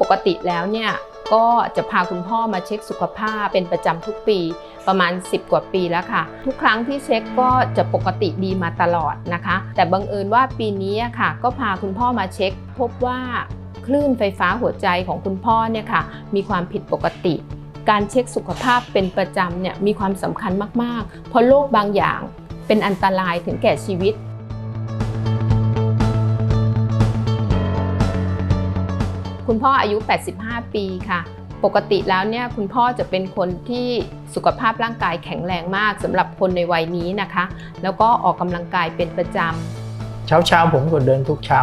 ปกติแล้วเนี่ยก็จะพาคุณพ่อมาเช็คสุขภาพเป็นประจำทุกปีประมาณ 10 กว่าปีแล้วค่ะ ทุกครั้งที่เช็คก็จะปกติดีมาตลอดนะคะ แต่บังเอิญว่าปีนี้ค่ะ ก็พาคุณพ่อมาเช็ค พบว่าคลื่นไฟฟ้าหัวใจของคุณพ่อเนี่ยค่ะ มีความผิดปกติ การเช็คสุขภาพเป็นประจำเนี่ยมีความสำคัญมากๆ เพราะโรคบางอย่างเป็นอันตรายถึงแก่ชีวิต คุณพ่ออายุ 85 ปีค่ะ ปกติแล้วเนี่ยคุณพ่อจะเป็นคนที่สุขภาพร่างกายแข็งแรงมากสำหรับคนในวัยนี้นะคะ แล้วก็ออกกำลังกายเป็นประจเช้าเช้าๆผมก็เดินทุกเช้า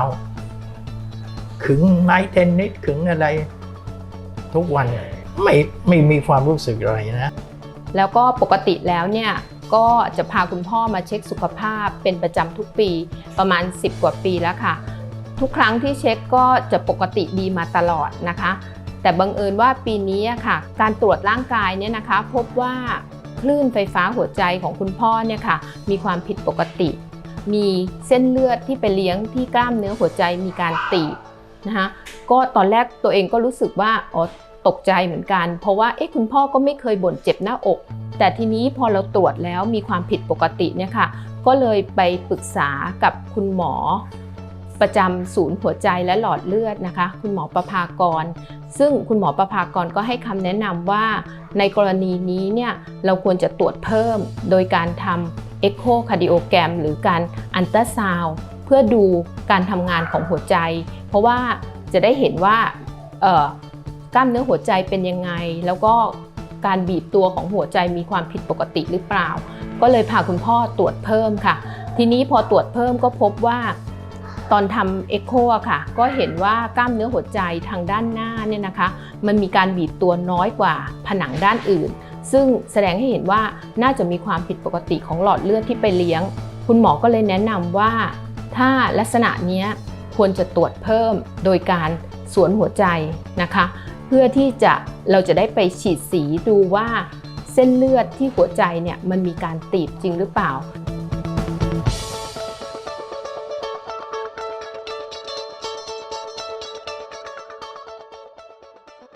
ขึงไม้เทนนิสขึงอะไร ทุกวันไม่ไม่มีความรู้สึกอะไรนะำแล้วก็ปกติแล้วเนี่ยก็จะพาคุณพ่อมาเช็คสุขภาพเป็นประจำทุกปีประมาณ 10 กว่าปีแล้วค่ะ ทุกครั้งที่เช็คก็จะปกติดีมาตลอดนะคะ แต่บังเอิญว่าปีนี้ค่ะ การตรวจร่างกายเนี่ยนะคะ พบว่าคลื่นไฟฟ้าหัวใจของคุณพ่อเนี่ยค่ะ มีความผิดปกติ มีเส้นเลือดที่ไปเลี้ยงที่กล้ามเนื้อหัวใจมีการตีบนะคะก็ตอนแรกตัวเองก็รู้สึกว่าอ๋อตกใจเหมือนกัน เพราะว่าเอ๊ะคุณพ่อก็ไม่เคยบ่นเจ็บหน้าอก แต่ทีนี้พอเราตรวจแล้วมีความผิดปกติเนี่ยค่ะ ก็เลยไปปรึกษากับคุณหมอ ประจำศูนย์หัวใจและหลอดเลือดนะคะ คุณหมอประภากร ซึ่งคุณหมอประภากรก็ให้คำแนะนำว่าในกรณีนี้เนี่ยเราควรจะตรวจเพิ่มโดยการทำเอ็กโคคาร์ดิโอแกรมหรือการอันตราซาวเพื่อดูการทำงานของหัวใจ เพราะว่าจะได้เห็นว่ากล้ามเนื้อหัวใจเป็นยังไง แล้วก็การบีบตัวของหัวใจมีความผิดปกติหรือเปล่า ก็เลยพาคุณพ่อตรวจเพิ่มค่ะ ทีนี้พอตรวจเพิ่มก็พบว่า ตอนทำเอ็กโคอะค่ะ ก็เห็นว่ากล้ามเนื้อหัวใจทางด้านหน้าเนี่ยนะคะ มันมีการบีบตัวน้อยกว่าผนังด้านอื่น ซึ่งแสดงให้เห็นว่าน่าจะมีความผิดปกติของหลอดเลือดที่ไปเลี้ยง คุณหมอก็เลยแนะนำว่า ถ้าลักษณะนี้ควรจะตรวจเพิ่มโดยการสวนหัวใจนะคะ เพื่อที่จะเราจะได้ไปฉีดสีดูว่าเส้นเลือดที่หัวใจเนี่ยมันมีการตีบจริงหรือเปล่า